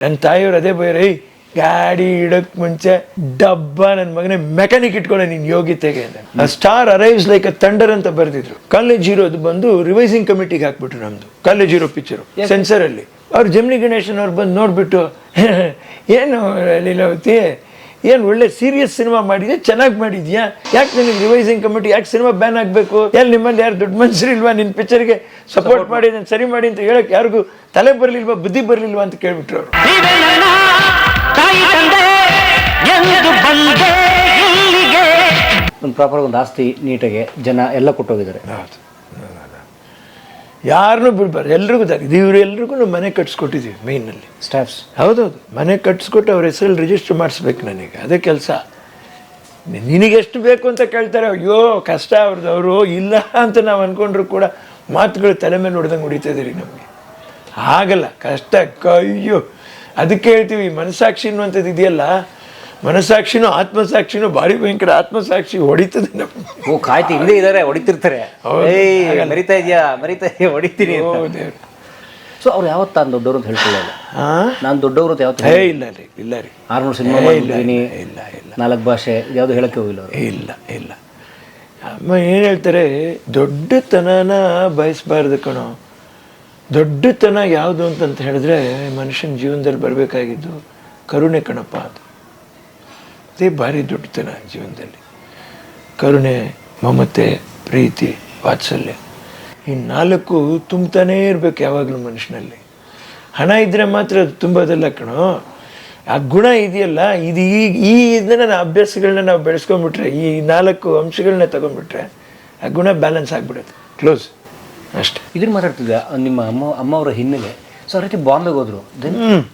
ನನ್ನ ತಾಯಿಯವ್ರು ಅದೇ ಬೈರೆ ಗಾಡಿ ಇಡಕ್ ಮುಂಚೆ ಡಬ್ಬ ನನ್ನ ಮಗನೇ ಮೆಕ್ಯಾನಿಕ್ ಇಟ್ಕೊಂಡೆ ನಿನ್ ಯೋಗ್ಯತೆಗೆ ಅಂತ. Star arrives like a thunder ಅಂತ ಬರೆದಿದ್ರು. ಕಾಲೇಜ್ ಹೀರೋದು ಬಂದು ರಿವೈಸಿಂಗ್ ಕಮಿಟಿಗೆ ಹಾಕ್ಬಿಟ್ರು ನಮ್ದು ಕಾಲೇಜ್ ಹೀರೋ ಪಿಕ್ಚರು ಸೆನ್ಸರ್ ಅಲ್ಲಿ. ಅವ್ರು ಜಮ್ನಿ ಗಣೇಶನ್ ಅವ್ರು ಬಂದು ನೋಡ್ಬಿಟ್ಟು ಏನು ಲೀಲಾವತಿ ಏನು ಒಳ್ಳೆ ಸೀರಿಯಸ್ ಸಿನಿಮಾ ಮಾಡಿದ್ಯಾ? ಚೆನ್ನಾಗಿ ಮಾಡಿದ್ಯಾ? ಯಾಕೆ ನಿನಗೆ ರಿವೈಸಿಂಗ್ ಕಮಿಟಿ ಯಾಕೆ ಸಿನಿಮಾ ಬ್ಯಾನ್ ಆಗಬೇಕು? ಎಲ್ಲಿ ನಿಮ್ಮಲ್ಲಿ ಯಾರು ದೊಡ್ಡ ಮನ್ಸರಿ ಇಲ್ವಾ ನಿನ್ನ ಪಿಕ್ಚರ್ಗೆ ಸಪೋರ್ಟ್ ಮಾಡಿ ನಾನು ಸರಿ ಮಾಡಿ ಅಂತ ಹೇಳಕ್ಕೆ ಯಾರಿಗೂ ತಲೆ ಬರಲಿಲ್ವಾ ಬುದ್ಧಿ ಬರಲಿಲ್ವಾ ಅಂತ ಕೇಳಿಬಿಟ್ರು ಅವರು. ಒಂದು ಪ್ರಾಪರ್ ಒಂದು ಆಸ್ತಿ ನೀಟಾಗಿ ಜನ ಎಲ್ಲ ಕೊಟ್ಟೋಗಿದ್ದಾರೆ. ಯಾರನ್ನೂ ಬಿಡಬಾರ್ದು. ಎಲ್ರಿಗೂ ದಾರಿ. ಇವ್ರು ಎಲ್ರಿಗೂ ನಾವು ಮನೆ ಕಟ್ಸ್ಕೊಟ್ಟಿದ್ದೀವಿ ಮೇಯ್ನಲ್ಲಿ ಸ್ಟಾಫ್ಸ್ ಹೌದೌದು. ಮನೆ ಕಟ್ಸ್ಕೊಟ್ಟು ಅವ್ರ ಹೆಸರಲ್ಲಿ ರಿಜಿಸ್ಟರ್ ಮಾಡಿಸ್ಬೇಕು ನನಗೆ. ಅದೇ ಕೆಲಸ. ನಿನಗೆ ಎಷ್ಟು ಬೇಕು ಅಂತ ಕೇಳ್ತಾರೆ ಅಯ್ಯೋ ಕಷ್ಟ ಅವ್ರದ್ದು ಅವರು ಇಲ್ಲ ಅಂತ ನಾವು ಅಂದ್ಕೊಂಡ್ರು ಕೂಡ ಮಾತುಗಳು ತಲೆ ಮೇಲೆ ಹೊಡೆದಂಗೆ ಹೊಡಿತಾ ಇದ್ದೀರಿ ನಮಗೆ. ಆಗಲ್ಲ. ಕಷ್ಟ ಅಯ್ಯೋ. ಅದಕ್ಕೆ ಹೇಳ್ತೀವಿ ಮನಸ್ಸಾಕ್ಷಿ ಅನ್ನುವಂಥದ್ದು ಇದೆಯಲ್ಲ ಮನಸ್ಸಾಕ್ಷಿನೂ ಆತ್ಮಸಾಕ್ಷಿನೂ ಭಾರಿ ಭಯಂಕರ ಆತ್ಮಸಾಕ್ಷಿ ಹೊಡಿತದೆ ಓ ಕಾಯ್ತಿ ಹಿಂದೆ ಇದಾರೆ ಹೊಡಿತಿರ್ತಾರೆ. ಮರಿತಾ ಇದೆಯಾ ಮರಿತಾ ಇದೆಯಾ ಹೊಡಿತೀನಿ ಸೊ ಅವ್ರು ಯಾವತ್ತು ನಾನು ದೊಡ್ಡವರು ಅಂತ ಹೇಳ್ಕೊಳ್ಳಲ್ಲ ಹಾಂ ನಾನು ದೊಡ್ಡವರು ಅಂತ ಯಾವತ್ತು ಏ ಇಲ್ಲ ರೀ ಇಲ್ಲ ರೀ. ಆರ್ನೂರು ಸಿನಿಮಾ ಏ, ಇಲ್ಲ ಮಾಡಿದ್ದೀನಿ ಇಲ್ಲ ಇಲ್ಲ ನಾಲ್ಕು ಭಾಷೆ ಯಾವುದು ಹೇಳಕ್ಕೆ ಹೋಗಿಲ್ಲ ಅವರು? ಇಲ್ಲ ಇಲ್ಲ. ಅಮ್ಮ ಏನು ಹೇಳ್ತಾರೆ ದೊಡ್ಡತನನ ಬಯಸಬಾರ್ದು ಕಣೋ. ದೊಡ್ಡತನ ಯಾವುದು ಅಂತಂತ ಹೇಳಿದ್ರೆ ಮನುಷ್ಯನ ಜೀವನದಲ್ಲಿ ಬರಬೇಕಾಗಿದ್ದು ಕರುಣೆ ಕಣಪ್ಪ ಅದು. ಅದೇ ಭಾರಿ ದೊಡ್ಡತನ ಜೀವನದಲ್ಲಿ. ಕರುಣೆ ಮಮತೆ ಪ್ರೀತಿ ವಾತ್ಸಲ್ಯ. ಈ ನಾಲ್ಕು ತುಂಬ್ತಾನೇ ಇರಬೇಕು ಯಾವಾಗಲೂ ಮನುಷ್ಯನಲ್ಲಿ. ಹಣ ಇದ್ರೆ ಮಾತ್ರ ಅದು ತುಂಬೋದಲ್ಲ ಕಣೋ. ಆ ಗುಣ ಇದೆಯಲ್ಲ ಇದು ಈಗ ಈ ಇದನ್ನ ನಾವು ಅಭ್ಯಾಸಗಳನ್ನ ನಾವು ಬೆಳೆಸ್ಕೊಂಡ್ಬಿಟ್ರೆ ಈ ನಾಲ್ಕು ಅಂಶಗಳನ್ನ ತಗೊಂಡ್ಬಿಟ್ರೆ ಆ ಗುಣ ಬ್ಯಾಲೆನ್ಸ್ ಆಗಿಬಿಡುತ್ತೆ. ಕ್ಲೋಸ್ ಅಷ್ಟೇ. ಇದನ್ನು ಮಾತಾಡ್ತಿದ್ದೆ ನಿಮ್ಮ ಅಮ್ಮ ಅಮ್ಮ ಅವರ ಹಿನ್ನೆಲೆ. ಸೊ ಆ ರೀತಿ ಬಾಂಬೆಗೆ ಹೋದ್ರು ದೆನ್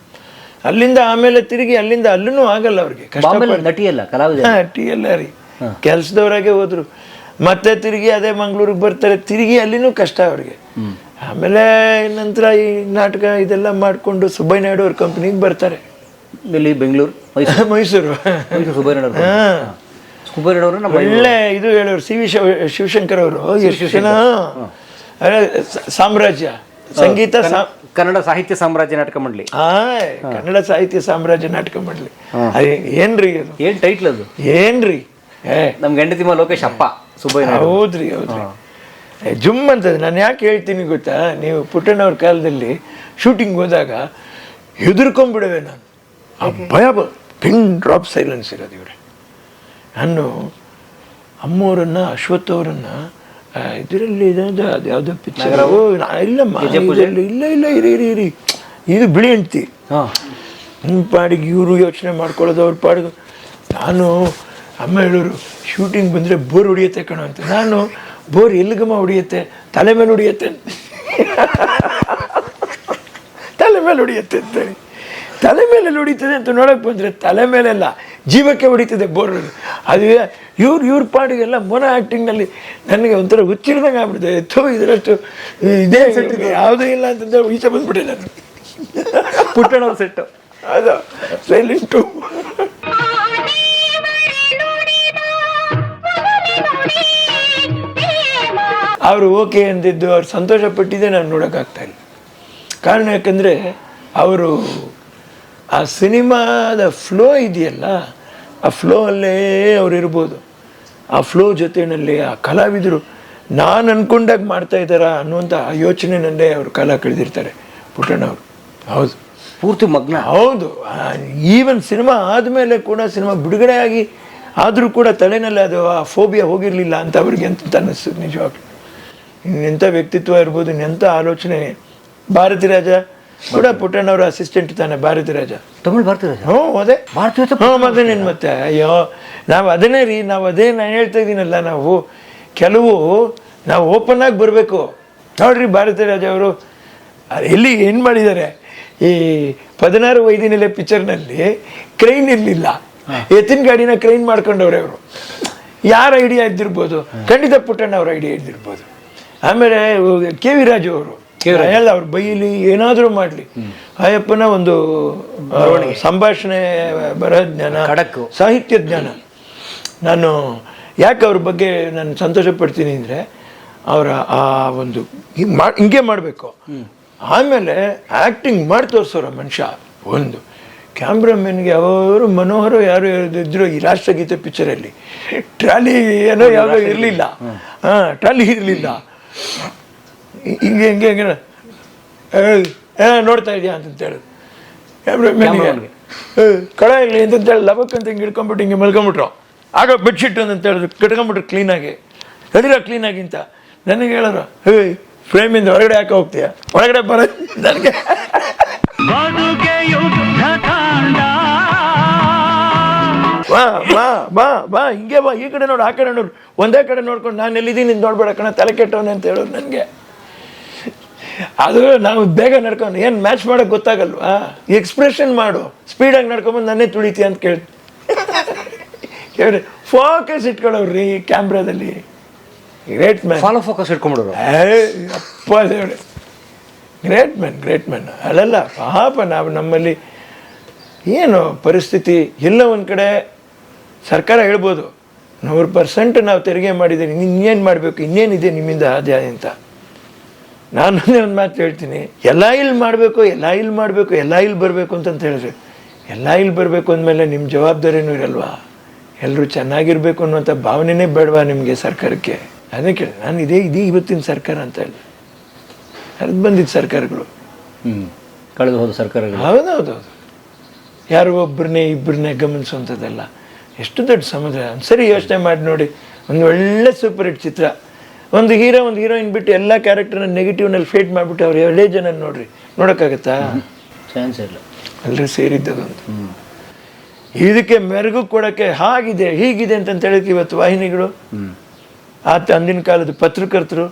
ಅಲ್ಲಿಂದ ಆಮೇಲೆ ತಿರುಗಿ ಅಲ್ಲಿಂದ ಅಲ್ಲೂ ಆಗಲ್ಲ ಅವ್ರಿಗೆ. ಕಷ್ಟ ನಟಿಯಲ್ಲ ಕಲಾವಿದ ಎಲ್ಲ? ರೀ. ಕೆಲ್ಸದವರಾಗೆ ಹೋದ್ರು. ಮತ್ತೆ ತಿರುಗಿ ಅದೇ ಮಂಗ್ಳೂರಿಗೆ ಬರ್ತಾರೆ. ತಿರುಗಿ ಅಲ್ಲಿನೂ ಕಷ್ಟ ಅವ್ರಿಗೆ. ಆಮೇಲೆ ನಂತರ ಈ ನಾಟಕ ಇದೆಲ್ಲ ಮಾಡಿಕೊಂಡು ಸುಬ್ಬಯ್ಯ ನಾಯ್ಡು ಅವ್ರ ಕಂಪ್ನಿಗೆ ಬರ್ತಾರೆ. ಇಲ್ಲಿ ಬೆಂಗಳೂರು? ಮೈಸೂರು? ನಮ್ಮ ಒಳ್ಳೆ ಇದು ಹೇಳೋರು ಸಿ ವಿ ಶಿವ ಶಿವಶಂಕರ್ ಅವರು. ಎಷ್ಟು ಜನ? ಅದೇ ಸಾಮ್ರಾಜ್ಯ. ಸಂಗೀತ ಸಾ- ಕನ್ನಡ ಸಾಹಿತ್ಯ ಸಾಮ್ರಾಜ್ಯ ನಾಟಕ ಮಂಡಳಿ. ಆಯ್ ಕನ್ನಡ ಸಾಹಿತ್ಯ ಸಾಮ್ರಾಜ್ಯ ನಾಟಕ ಮಾಡ್ಲಿ ಅದೇ ಏನ್ರಿ ಅದು? ಏನ್ ಟೈಟ್ಲ್ ಅದು? ಏನ್ರಿ? ಏ ನಮ್ ಮ ಲೋಕೇಶ್ ಅಪ್ಪ ಸುಬ್ಬಯ್ಯ ಹೌದ್ರಿ ಹೌದ್ರಿ. ಏ, ಜುಮ್ ಅಂತ ನಾನು ಯಾಕೆ ಹೇಳ್ತೀನಿ ಗೊತ್ತಾ? ನೀವು ಪುಟ್ಟಣ್ಣವ್ರ ಕಾಲದಲ್ಲಿ ಶೂಟಿಂಗ್ ಹೋದಾಗ ಹೆದರ್ಕೊಂಡ್ಬಿಡುವೆ ನಾನು. ಆ ಭಯ ಪಿನ್ ಡ್ರಾಪ್ ಸೈಲೆನ್ಸ್ ಇರೋದು ಇವ್ರೆ. ನಾನು ಅಮ್ಮವರನ್ನ ಅಶ್ವಥ್ ಅವರನ್ನ ಇದರಲ್ಲಿ ಅದು ಯಾವುದೋ ಪಿಕ್ಚರ್ ಇಲ್ಲಮ್ಮ ಇದ್ರಲ್ಲಿ ಇಲ್ಲ ಇಲ್ಲ ಇರಿ ಇರಿ ಇರಿ ಇದು ಬಿಳಿ ಹೆಂಡ್ತಿ ಹಾ ನಿಮ್ಮ ಪಾಡಿಗೆ ಇವರು ಯೋಚನೆ ಮಾಡ್ಕೊಳ್ಳೋದು ಅವ್ರ ಪಾಡಿಗೆ ನಾನು ಅಮ್ಮ ಹೇಳೋರು ಶೂಟಿಂಗ್ ಬಂದರೆ ಬೋರ್ ಹೊಡಿಯುತ್ತೆ ಕಣೋ ಅಂತ ನಾನು ಬೋರ್ ಎಲ್ಲಿಗಮ್ಮ ಹೊಡಿಯುತ್ತೆ ತಲೆ ಮೇಲೆ ಹೊಡಿಯುತ್ತೆ ಅಂತ. ತಲೆ ಮೇಲೆ ಹೊಡಿಯುತ್ತೆ ಅಂತೇಳಿ ತಲೆ ಮೇಲೆ ಹೊಡಿತದೆ ಅಂತ ನೋಡಕ್ಕೆ ಬಂದರೆ ತಲೆ ಮೇಲೆಲ್ಲ ಜೀವಕ್ಕೆ ಹೊಡಿತದೆ ಬೋರ್. ಅದು ಇವ್ರು ಇವ್ರ ಪಾಡಿಗೆಲ್ಲ ಮೊನ ಆ್ಯಕ್ಟಿಂಗ್ನಲ್ಲಿ ನನಗೆ ಒಂಥರ ಹುಚ್ಚಿಡ್ದಂಗೆ ಆಗ್ಬಿಡುತ್ತೆ ಎತ್ತೋ ಇದರಷ್ಟು ಇದೇ ಯಾವುದೂ ಇಲ್ಲ ಅಂತಂದ್ರೆ ಈಚೆ ಬಂದ್ಬಿಟ್ಟೆ ನಾನು. ಪುಟ್ಟಣ ಸೆಟ್ ಅದು ಸೈಲೆಂಟು ಅವರು ಓಕೆ ಅಂದಿದ್ದು ಅವ್ರು ಸಂತೋಷ ಪಟ್ಟಿದ್ದೆ ನಾನು ನೋಡೋಕ್ಕಾಗ್ತಾ ಇಲ್ಲ. ಕಾರಣ ಯಾಕಂದರೆ ಅವರು ಆ ಸಿನಿಮಾದ ಫ್ಲೋ ಇದೆಯಲ್ಲ ಆ ಫ್ಲೋ ಅಲ್ಲೇ ಅವ್ರು ಇರ್ಬೋದು. ಆ ಫ್ಲೋ ಜೊತೆಯಲ್ಲಿ ಆ ಕಲಾವಿದರು ನಾನು ಅನ್ಕೊಂಡಾಗ ಮಾಡ್ತಾ ಇದ್ದಾರಾ ಅನ್ನುವಂಥ ಆ ಯೋಚನೆನಲ್ಲೇ ಅವರು ಕಾಲ ಕಳೆದಿರ್ತಾರೆ ಪುಟ್ಟಣ್ಣವರು ಹೌದು. ಪೂರ್ತಿ ಮಗ್ನ? ಹೌದು. ಈವನ್ ಸಿನಿಮಾ ಆದಮೇಲೆ ಕೂಡ ಸಿನಿಮಾ ಬಿಡುಗಡೆ ಆಗಿ ಆದರೂ ಕೂಡ ತಲೆನಲ್ಲಿ ಅದು ಆ ಫೋಬಿಯಾ ಹೋಗಿರಲಿಲ್ಲ ಅಂತ ಅವ್ರಿಗೆ ಅಂತ ಅನ್ನಿಸ್ತದೆ ನಿಜವಾಗ್ಲೂ. ಇನ್ನೆಂಥ ವ್ಯಕ್ತಿತ್ವ ಇರ್ಬೋದು ಇನ್ನೆಂಥ ಆಲೋಚನೆ. ಭಾರತಿ ರಾಜ ಕೂಡ ಪುಟ್ಟಣ್ಣವರ ಅಸಿಸ್ಟೆಂಟ್ ತಾನೆ ಭಾರತಿ ರಾಜ. ತಮಿಳು ಭಾರತಿ ರಾಜ? ಹ್ಞೂ ಅದೇ. ಭಾರತಿ ಹ್ಞೂ ಮತ್ತೆ ನಿನ್ನ ಮತ್ತೆ. ಅಯ್ಯೋ ನಾವು ಅದನ್ನೇ ರೀ ನಾವು ಅದೇ ನಾನು ಹೇಳ್ತಾ ಇದ್ದೀನಲ್ಲ ನಾವು ಕೆಲವು ನಾವು ಓಪನ್ ಆಗಿ ಬರಬೇಕು. ನೋಡ್ರಿ ಭಾರತಿ ರಾಜ ಅವರು ಎಲ್ಲಿ ಏನು ಮಾಡಿದ್ದಾರೆ? ಈ ಪದಿನಾರು ವೈದಿನೆಲೆ ಪಿಕ್ಚರ್ನಲ್ಲಿ ಕ್ರೈನ್ ಇರಲಿಲ್ಲ. ಎತ್ತಿನ ಗಾಡಿನ ಕ್ರೈನ್ ಮಾಡ್ಕೊಂಡವ್ರೆ ಅವರು. ಯಾರ ಐಡಿಯಾ ಇದ್ದಿರ್ಬೋದು? ಖಂಡಿತ ಪುಟ್ಟಣ್ಣ ಅವ್ರ ಐಡಿಯಾ ಇದ್ದಿರ್ಬೋದು. ಆಮೇಲೆ ಕೆ ವಿ ರಾಜು ಅವರು ಎಲ್ಲ ಅವ್ರು ಬೈಲಿ ಏನಾದರೂ ಮಾಡಲಿ. ಅಯ್ಯಪ್ಪನ ಒಂದು ಸಂಭಾಷಣೆ ಬರಹ ಜ್ಞಾನ ಅಡಕು ಸಾಹಿತ್ಯ ಜ್ಞಾನ. ನಾನು ಯಾಕೆ ಅವ್ರ ಬಗ್ಗೆ ನಾನು ಸಂತೋಷ ಪಡ್ತೀನಿ ಅಂದರೆ ಅವರ ಆ ಒಂದು ಹಿಂಗ್ ಮಾ ಹಿಂಗೆ ಮಾಡಬೇಕು. ಆಮೇಲೆ ಆ್ಯಕ್ಟಿಂಗ್ ಮಾಡಿ ತೋರಿಸೋರ ಮನುಷ್ಯ. ಒಂದು. ಕ್ಯಾಮ್ರಾಮನ್ಗೆ ಅವರು ಮನೋಹರ ಯಾರು ಇದ್ರು ಈ ರಾಷ್ಟ್ರಗೀತೆ ಪಿಕ್ಚರಲ್ಲಿ ಟ್ರಾಲಿ ಏನೋ ಯಾವುದೋ ಇರಲಿಲ್ಲ. ಹಾಂ ಟ್ರಾಲಿ ಇರಲಿಲ್ಲ. ಹಿಂಗೆ ಹಿಂಗೆ ಹಿಂಗೆ. ಏ ನೋಡ್ತಾ ಇದೆಯಾ ಅಂತ ಹೇಳೋದು ಕ್ಯಾಮ್ರಾಮನ್ಗೆ ಕಳ ಇಲ್ಲಿ ಅಂತ ಹೇಳಿ ಲಬಕ್ ಅಂತ ಹಿಂಗೆ ಹಿಡ್ಕೊಂಬಿಟ್ಟು ಹಿಂಗೆ ಮಲ್ಕೊಂಬಿಟ್ರು. ಆಗ ಬೆಡ್ಶೀಟ್ ಅಂತ ಹೇಳಿದ್ರು ಕಟ್ಕೊಂಬಿಟ್ರು ಕ್ಲೀನಾಗಿ ನಡೀರೋ ಕ್ಲೀನಾಗಿ ಅಂತ. ನನಗೆ ಹೇಳೋರು ಹೇ ಫ್ರೇಮಿಂದ ಹೊರಗಡೆ ಯಾಕೆ ಹೋಗ್ತೀಯ? ಒಳಗಡೆ ಬರ ನನಗೆ. ಬದುಕೆ ಯುದ್ಧ ಕಾಂಡ ಬಾ ಬಾ ಬಾ ಬಾ ಹಿಂಗೆ ಬಾ. ಈ ಕಡೆ ನೋಡು ಆ ಕಡೆ ನೋಡು. ಒಂದೇ ಕಡೆ ನೋಡ್ಕೊಂಡು ನಾನು ಎಲ್ಲಿದ್ದೀನಿ ನೋಡ್ಬೇಡ ಕಣ ತಲೆ ಕೆಟ್ಟವನೆ ಅಂತ ಹೇಳೋದು ನನಗೆ. ಅದು ನಾವು ಬೇಗ ನಡ್ಕೊಂಡು ಏನು ಮ್ಯಾಚ್ ಮಾಡೋಕೆ ಗೊತ್ತಾಗಲ್ವಾ? ಎಕ್ಸ್ಪ್ರೆಷನ್ ಮಾಡು. ಸ್ಪೀಡಾಗಿ ನಡ್ಕೊಂಬಂದು ನನ್ನೇ ತುಳಿತಿ ಅಂತ ಕೇಳಿ. ಕೇಳಿ ಫೋಕಸ್ ಇಟ್ಕೊಳ್ಳೋರಿ ಕ್ಯಾಮ್ರಾದಲ್ಲಿ ಗ್ರೇಟ್ ಮ್ಯಾನ್ ಫಾಲೋ ಫೋಕಸ್ ಇಟ್ಕೊಂಡ್ಬಿಡೋರು. ಅಪ್ಪ ದೇವ್ರೆ. ಗ್ರೇಟ್ ಮ್ಯಾನ್ ಗ್ರೇಟ್ ಮ್ಯಾನ್ ಅಲ್ಲಲ್ಲ ಪಾಪ ನಾವು ನಮ್ಮಲ್ಲಿ ಏನು ಪರಿಸ್ಥಿತಿ ಇಲ್ಲ ಒಂದು ಕಡೆ. ಸರ್ಕಾರ ಹೇಳ್ಬೋದು ನೂರು ಪರ್ಸೆಂಟ್ ನಾವು ತೆರಿಗೆ ಮಾಡಿದ್ದೀನಿ ಇನ್ನೇನು ಮಾಡಬೇಕು ಇನ್ನೇನಿದೆ ನಿಮ್ಮಿಂದ ಆದಾಯ ಅಂತ. ನಾನು ಒಂದು ಮಾತು ಹೇಳ್ತೀನಿ ಎಲ್ಲ ಇಲ್ಲಿ ಮಾಡಬೇಕು ಎಲ್ಲ ಇಲ್ಲಿ ಮಾಡಬೇಕು ಎಲ್ಲ ಇಲ್ಲಿ ಬರಬೇಕು ಅಂತಂತ ಹೇಳಿದ್ರೆ ಎಲ್ಲ ಇಲ್ಲಿ ಬರಬೇಕು ಅಂದಮೇಲೆ ನಿಮ್ಮ ಜವಾಬ್ದಾರಿನೂ ಇರಲ್ವಾ? ಎಲ್ಲರೂ ಚೆನ್ನಾಗಿರಬೇಕು ಅನ್ನುವಂಥ ಭಾವನೆನೇ ಬೇಡವಾ ನಿಮಗೆ ಸರ್ಕಾರಕ್ಕೆ? ಅದಕ್ಕೆ ನಾನು ಇದೇ ಇದೇ ಇವತ್ತಿನ ಸರ್ಕಾರ ಅಂತ ಹೇಳಿ. ಹರಿದು ಬಂದಿದ್ದ ಸರ್ಕಾರಗಳು. ಹ್ಞೂ ಕಳೆದು ಹೋದ ಸರ್ಕಾರಗಳು. ಹೌದು ಯಾರು ಒಬ್ಬರನ್ನೇ ಇಬ್ಬರನ್ನೇ ಗಮನಿಸುವಂಥದ್ದಲ್ಲ. ಎಷ್ಟು ದೊಡ್ಡ ಸಮುದ್ರ. ಸರಿ ಯೋಚನೆ ಮಾಡಿ ನೋಡಿ ಒಂದು ಒಳ್ಳೆ ಸೂಪರ್ ಹಿಟ್ ಚಿತ್ರ. ಒಂದು ಹೀರೋ ಒಂದು ಹೀರೋಯಿನ್ ಬಿಟ್ಟು ಎಲ್ಲ ಕ್ಯಾರೆಕ್ಟರ್ನ ನೆಗೆಟಿವ್ನಲ್ಲಿ ಫೇಟ್ ಮಾಡಿಬಿಟ್ಟು ಅವ್ರು ಎರಡೇ ಜನ ನೋಡ್ರಿ. ನೋಡೋಕ್ಕಾಗತ್ತಾ? ಚಾನ್ಸ್ ಇಲ್ಲ. ಎಲ್ಲರೂ ಸೇರಿದ್ದದಂತ. ಇದಕ್ಕೆ ಮೆರಗು ಕೊಡೋಕ್ಕೆ ಹಾಗಿದೆ ಹೀಗಿದೆ ಅಂತ ಹೇಳಕ್ಕೆ ಇವತ್ತು ವಾಹಿನಿಗಳು. ಆತ ಅಂದಿನ ಕಾಲದ ಪತ್ರಕರ್ತರು.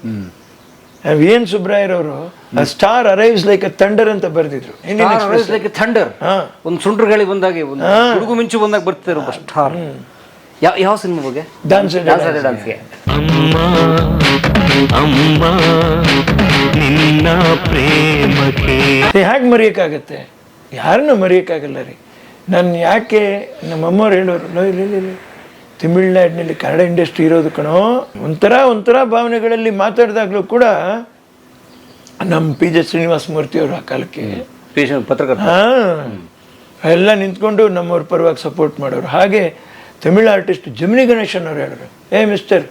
ಏನು ಸುಬ್ರಾಯರವರು star arrives like a thunder ಅಂತ ಬರೆದಿದ್ರು. ಲೈಕ್ ಥಂಡರ್ ಒಂದು ಸುಂಟ್ರ ಬಂದಾಗ ಬಂದಾಗೆ ಒಂದು ಹುಡುಗು ಮಿಂಚು ಬಂದಾಗ ಬರ್ತಿರೋ ಸ್ಟಾರ್ ಯಾವ ಯಾವ ಸಿನಿಮಾ ಬಗ್ಗೆ dance and Dance and Dance. Dance ಗೆ. ಅಮ್ಮ ಅಮ್ಮ ನಿನ್ನ ಪ್ರೇಮಕ್ಕೆ. ಹೇಗೆ ಮರೆಯೋಕ್ಕಾಗತ್ತೆ? ಯಾರನ್ನೂ ಮರೆಯೋಕ್ಕಾಗಲ್ಲ ರೀ. ನಾನು ಯಾಕೆ ನಮ್ಮಮ್ಮವ್ರು ಹೇಳೋರು ನೋ ಇಲ್ಲ ಇಲ್ಲ ತಮಿಳ್ನಾಡಿನಲ್ಲಿ ಕನ್ನಡ ಇಂಡಸ್ಟ್ರಿ ಇರೋದು ಕಣೋ. ಒಂಥರ ಒಂಥರ ಭಾವನೆಗಳಲ್ಲಿ ಮಾತಾಡಿದಾಗಲೂ ಕೂಡ ನಮ್ಮ ಪಿ ಜೆ ಶ್ರೀನಿವಾಸ ಮೂರ್ತಿ ಅವರು ಆ ಕಾಲಕ್ಕೆ. ಪತ್ರಕರ್ತ. ಹಾಂ. ಎಲ್ಲ ನಿಂತ್ಕೊಂಡು ನಮ್ಮವ್ರ ಪರವಾಗಿ ಸಪೋರ್ಟ್ ಮಾಡೋರು. ಹಾಗೆ ತಮಿಳ್ ಆರ್ಟಿಸ್ಟ್ ಜಮಿನಿ ಗಣೇಶನ್ ಅವ್ರು ಹೇಳಿದ್ರು ಏ ಮಿಸ್ಟರ್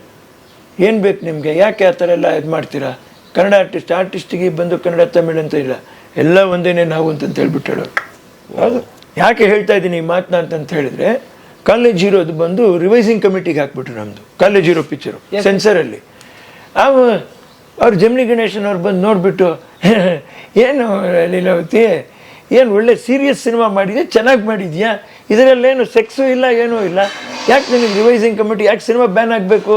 ಏನು ಬೇಕು ನಿಮಗೆ? ಯಾಕೆ ಆ ಥರ ಎಲ್ಲ ಇದು ಮಾಡ್ತೀರಾ? ಕನ್ನಡ ಆರ್ಟಿಸ್ಟ್ ಆರ್ಟಿಸ್ಟಿಗೆ ಬಂದು ಕನ್ನಡ ತಮಿಳ್ ಅಂತ ಇಲ್ಲ. ಎಲ್ಲ ಒಂದೇನೇ ನಾವು ಅಂತಂತ ಹೇಳ್ಬಿಟ್ಟು ಹೇಳೋರು. ಹೌದು. ಯಾಕೆ ಹೇಳ್ತಾ ಇದ್ದೀನಿ ಈ ಮಾತನ್ನ ಅಂತಂತ ಹೇಳಿದ್ರೆ ಕಾಲೇಜ್ ಇರೋದು ಬಂದು ರಿವೈಸಿಂಗ್ ಕಮಿಟಿಗೆ ಹಾಕ್ಬಿಟ್ರು ನಮ್ಮದು ಕಾಲೇಜ್ ಇರೋ ಪಿಕ್ಚರು ಸೆನ್ಸರಲ್ಲಿ ಅವ ಅವ್ರು ಜಮಿನಿ ಗಣೇಶನ್ ಅವ್ರು ಬಂದು ನೋಡಿಬಿಟ್ಟು ಏನು ಲೀಲಾವತಿ ಏನು ಒಳ್ಳೆ ಸೀರಿಯಸ್ ಸಿನಿಮಾ ಮಾಡಿದ್ಯಾ? ಚೆನ್ನಾಗಿ ಮಾಡಿದ್ಯಾ? ಇದರಲ್ಲೇನು ಸೆಕ್ಸು ಇಲ್ಲ ಏನೂ ಇಲ್ಲ. ಯಾಕೆ ನಿನಗೆ ರಿವೈಸಿಂಗ್ ಕಮಿಟಿ ಯಾಕೆ ಸಿನಿಮಾ ಬ್ಯಾನ್ ಆಗಬೇಕು?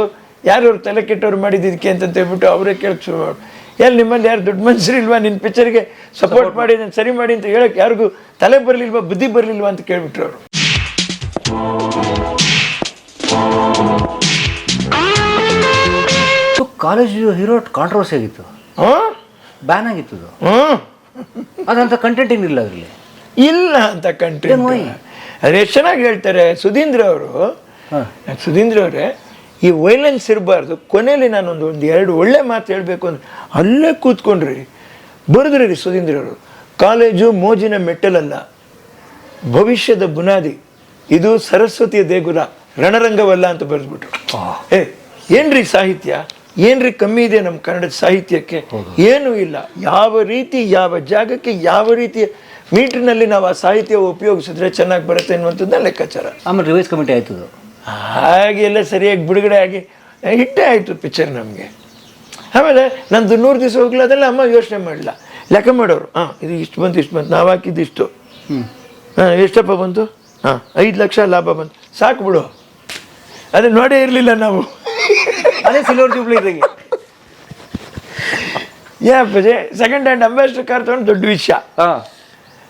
ಯಾರು ಅವ್ರು ತಲೆ ಕೆಟ್ಟವ್ರು ಮಾಡಿದ್ದಕ್ಕೆ ಅಂತ ಹೇಳ್ಬಿಟ್ಟು ಅವರೇ ಕೇಳಕ್ಕೆ ಶುರು ಮಾಡಿ. ಎಲ್ಲಿ ನಿಮ್ಮಲ್ಲಿ ಯಾರು ದುಡ್ಡು ಮನುಷ್ಯರು ಇಲ್ವಾ? ನಿನ್ನ ಪಿಕ್ಚರ್ಗೆ ಸಪೋರ್ಟ್ ಮಾಡಿ. ನಾನು ಸರಿ ಮಾಡಿ ಅಂತ ಹೇಳಕ್ಕೆ ಯಾರಿಗೂ ತಲೆ ಬರಲಿಲ್ವಾ ಬುದ್ಧಿ ಬರಲಿಲ್ವಾ ಅಂತ ಕೇಳಿಬಿಟ್ರು ಅವರು. ಕಾಲೇಜ್ ಹೀರೋ ಕಾಂಟ್ರವರ್ಸಿ ಆಗಿತ್ತು. ಹಾಂ? ಬ್ಯಾನ್ ಆಗಿತ್ತು ಅದಂತ ಕಂಟೆಂಟ್ ಏನಿಲ್ಲ ಅದರಲ್ಲಿ. ಇಲ್ಲ ಅಂತ ಕಂಟೆಂಟ್ ಅದೇ ಎಷ್ಟು ಚೆನ್ನಾಗಿ ಹೇಳ್ತಾರೆ ಸುಧೀಂದ್ರ ಅವರು. ಸುಧೀಂದ್ರ ಅವರೇ ಈ ವೈಲೆನ್ಸ್ ಇರಬಾರ್ದು. ಕೊನೆಯಲ್ಲಿ ನಾನೊಂದು ಒಂದು ಎರಡು ಒಳ್ಳೆ ಮಾತು ಹೇಳಬೇಕು ಅಂದ್ರೆ ಅಲ್ಲೇ ಕೂತ್ಕೊಂಡ್ರಿ. ಬರೆದ್ರಿ ರೀ ಸುಧೀಂದ್ರ ಅವರು. ಕಾಲೇಜು ಮೋಜಿನ ಮೆಟ್ಟಲಲ್ಲ ಭವಿಷ್ಯದ ಬುನಾದಿ ಇದು ಸರಸ್ವತಿಯ ದೇಗುಲ ರಣರಂಗವಲ್ಲ ಅಂತ ಬರೆದ್ಬಿಟ್ರು. ಏ ಏನ್ರಿ ಸಾಹಿತ್ಯ? ಏನ್ರಿ ಕಮ್ಮಿ ಇದೆ ನಮ್ಮ ಕನ್ನಡದ ಸಾಹಿತ್ಯಕ್ಕೆ? ಏನೂ ಇಲ್ಲ. ಯಾವ ರೀತಿ ಯಾವ ಜಾಗಕ್ಕೆ ಯಾವ ರೀತಿಯ ಮೀಟ್ರಿನಲ್ಲಿ ನಾವು ಆ ಸಾಹಿತ್ಯ ಉಪಯೋಗಿಸಿದ್ರೆ ಚೆನ್ನಾಗಿ ಬರುತ್ತೆ ಅನ್ನುವಂಥದ್ದನ್ನ ಲೆಕ್ಕಾಚಾರ. ಆಮೇಲೆ ರಿವೈಸ್ ಕಮಿಟಿ ಆಯ್ತು ಹಾಗೆ ಎಲ್ಲ ಸರಿಯಾಗಿ ಬಿಡುಗಡೆ ಆಗಿ ಹಿಟ್ಟೇ ಆಯಿತು ಪಿಕ್ಚರ್ ನಮಗೆ. ಆಮೇಲೆ ನಂದು ನೂರು ದಿವಸ ಹೋಗ್ಲಿಲ್ಲ ಅದೆಲ್ಲ ಅಮ್ಮ ಯೋಚನೆ ಮಾಡಲಿಲ್ಲ. ಲೆಕ್ಕ ಮಾಡೋರು ಹಾಂ ಇದು ಇಷ್ಟು ಬಂತು ಇಷ್ಟು ಬಂತು ನಾವು ಹಾಕಿದ್ದು ಇಷ್ಟು. ಹಾಂ ಎಷ್ಟಪ್ಪ ಬಂತು? ಹಾಂ ಐದು ಲಕ್ಷ ಲಾಭ ಬಂತು. ಸಾಕು ಬಿಡು. ಅದೇ ನೋಡೇ ಇರಲಿಲ್ಲ ನಾವು. ಅದೇ ಸಿಲ್ವರ್ ಜೂಬ್ಲಿ ಇದ್ದಂಗೆ. Yeah second hand Ambassador car ತೊಗೊಂಡು ದೊಡ್ಡ ವಿಷಯ. ಹಾಂ.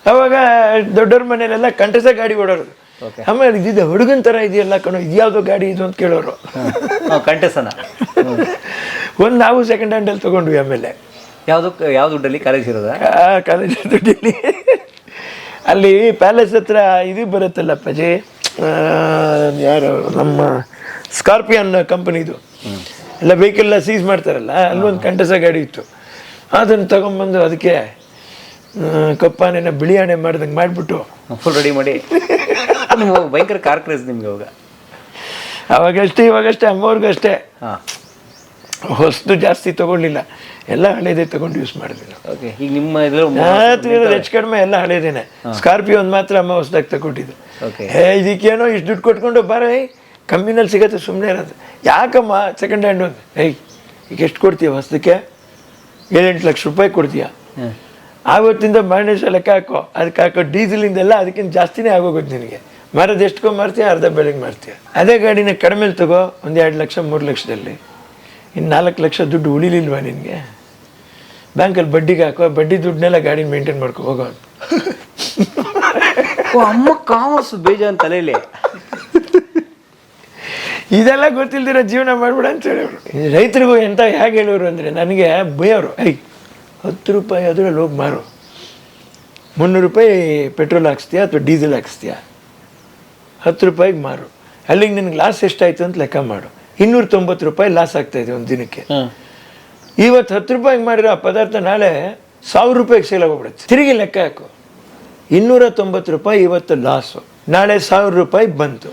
ಅವಾಗ ದೊಡ್ಡವ್ರ ಮನೇಲೆಲ್ಲ ಕಂಠಸ ಗಾಡಿ ಓಡೋರು ಆಮೇಲೆ ಇದಿದೆ ಹುಡುಗನ ಥರ ಇದೆಯಲ್ಲ ಕಣೋ ಇದ್ಯಾವುದೋ ಗಾಡಿ ಇದು ಅಂತ ಕೇಳೋರು. ಕಂಠಸನ. ಒಂದು ನಾವು ಸೆಕೆಂಡ್ ಹ್ಯಾಂಡಲ್ಲಿ ತೊಗೊಂಡ್ವಿ ಆಮೇಲೆ. ಯಾವುದು ಯಾವ ದುಡ್ಡಲ್ಲಿ? ಕಾಲೇಜ್ ಇರೋದ? ಕಾಲೇಜ್ ದುಡ್ಡಲ್ಲಿ. ಅಲ್ಲಿ ಪ್ಯಾಲೇಸ್ ಹತ್ರ ಇದು ಬರುತ್ತಲ್ಲ ಪಜೆ ಯಾರು ನಮ್ಮ ಸ್ಕಾರ್ಪಿಯನ್ ಕಂಪನಿದು ಎಲ್ಲ ವೆಹಿಕಲ್ ಸೀಸ್ ಮಾಡ್ತಾರಲ್ಲ ಅಲ್ಲೊಂದು ಕಂಠಸ ಗಾಡಿ ಇತ್ತು. ಅದನ್ನು ತಗೊಂಬಂದು ಅದಕ್ಕೆ ಕಪ್ಪಾನೆನ ಹಣೆ ಮಾಡ್ದಂಗೆ ಮಾಡಿಬಿಟ್ಟು. ಫುಲ್ ರೆಡಿ ಮಾಡಿ. ನಿಮ್ಮ ಭಯಂಕರ ಕಾರ್ ಕ್ರೇಜ್ ನಿಮ್ಗೆ ಅವಾಗ ಅವಾಗಷ್ಟೇ ಇವಾಗಷ್ಟೇ ಅಮ್ಮವ್ರಿಗೂ ಅಷ್ಟೇ ಹಾ. ಹೊಸದು ಜಾಸ್ತಿ ತಗೊಳ್ಳಿಲ್ಲ. ಎಲ್ಲ ಹಳೇದೇ ತಗೊಂಡು ಯೂಸ್ ಮಾಡಿದ್ವಿ ನಾವು. ಓಕೆ ಈಗ ನಿಮ್ಮ ಇದ್ರಲ್ಲಿ ಹೆಚ್ಚು ಕಡಿಮೆ ಎಲ್ಲ ಹಳೇದೇನೆ ಸ್ಕಾರ್ಪಿಯೋ ಒಂದು ಮಾತ್ರ ಅಮ್ಮ ಹೊಸದಾಗಿ ತಗೊಂಡಿದ್ದು ಓಕೆ ಏ ಇದಕ್ಕೇನೋ ಇಷ್ಟು ದುಡ್ಡು ಕೊಟ್ಕೊಂಡು ಬರ ಏಯ್ ಕಮ್ಮಿನಲ್ಲಿ ಸಿಗತ್ತೆ ಸುಮ್ಮನೆ ಇರೋದು. ಯಾಕಮ್ಮ ಸೆಕೆಂಡ್ ಹ್ಯಾಂಡ್ ಒಂದು? ಏಯ್ ಈಗ ಎಷ್ಟು ಕೊಡ್ತೀಯ ಹೊಸದಕ್ಕೆ? ಏಳೆಂಟು ಲಕ್ಷ ರೂಪಾಯಿ ಕೊಡ್ತೀಯ. ಆವತ್ತಿಂದ ಮೈನಸ್ ಲೆಕ್ಕ ಹಾಕೋ. ಅದಕ್ಕೆ ಹಾಕೋ. ಡೀಸೆಲಿಂದೆಲ್ಲ ಅದಕ್ಕಿಂತ ಜಾಸ್ತಿನೇ ಆಗೋಗುತ್ತೆ ನಿನಗೆ. ಮಾರೋದು ಎಷ್ಟಕ್ಕೋ ಮಾರ್ತೀಯ ಅರ್ಧ ಬೆಲೆಗೆ ಮಾರ್ತೀಯ. ಅದೇ ಗಾಡಿನ ಕಡಿಮೆಲಿ ತಗೋ ಒಂದು ಎರಡು ಲಕ್ಷ ಮೂರು ಲಕ್ಷದಲ್ಲಿ. ಇನ್ನು ನಾಲ್ಕು ಲಕ್ಷ ದುಡ್ಡು ಉಳಿಲಿಲ್ವಾ ನಿನಗೆ? ಬ್ಯಾಂಕಲ್ಲಿ ಬಡ್ಡಿಗೆ ಹಾಕೋ ಬಡ್ಡಿ ದುಡ್ಡನ್ನೆಲ್ಲ ಗಾಡಿನ ಮೇಂಟೈನ್ ಮಾಡ್ಕೊ ಹೋಗೋ ಅಂತ. ಅಮ್ಮ ಕಾಮರ್ಸ್ ಬೇಜಾನ್ ತಲೆಯಲ್ಲಿ ಇದೆಲ್ಲ ಗೊತ್ತಿಲ್ದಿರೋ ಜೀವನ ಮಾಡ್ಬಿಡ ಅಂತ ಹೇಳೋರು ರೈತರಿಗೂ ಎಂತ ಹೇಗೆ ಹೇಳೋರು ಅಂದರೆ ನನಗೆ ಬೈಯೋರು ಐ ಹತ್ತು ರೂಪಾಯಿ ಅದರಲ್ಲಿ ಹೋಗಿ ಮಾರು. ಮುನ್ನೂರು ರೂಪಾಯಿ ಪೆಟ್ರೋಲ್ ಹಾಕ್ಸ್ತೀಯಾ ಅಥವಾ ಡೀಸೆಲ್ ಹಾಕ್ಸ್ತೀಯಾ? ಹತ್ತು ರೂಪಾಯಿಗೆ ಮಾರು. ಅಲ್ಲಿಗೆ ನಿನಗೆ ಲಾಸ್ ಎಷ್ಟಾಯ್ತು ಅಂತ ಲೆಕ್ಕ ಮಾಡು. ಇನ್ನೂರ ತೊಂಬತ್ತು ರೂಪಾಯಿ ಲಾಸ್ ಆಗ್ತಾ ಇದೆ ಒಂದು ದಿನಕ್ಕೆ. ಇವತ್ತು ಹತ್ತು ರೂಪಾಯಿಗೆ ಮಾಡಿರೋ ಆ ಪದಾರ್ಥ ನಾಳೆ ಸಾವಿರ ರೂಪಾಯಿಗೆ ಸೇಲ್ ಆಗೋಗ್ಬಿಡುತ್ತೆ. ತಿರುಗಿ ಲೆಕ್ಕ ಹಾಕು. ಇನ್ನೂರ ತೊಂಬತ್ತು ರೂಪಾಯಿ ಇವತ್ತು ಲಾಸು ನಾಳೆ ಸಾವಿರ ರೂಪಾಯಿ ಬಂತು.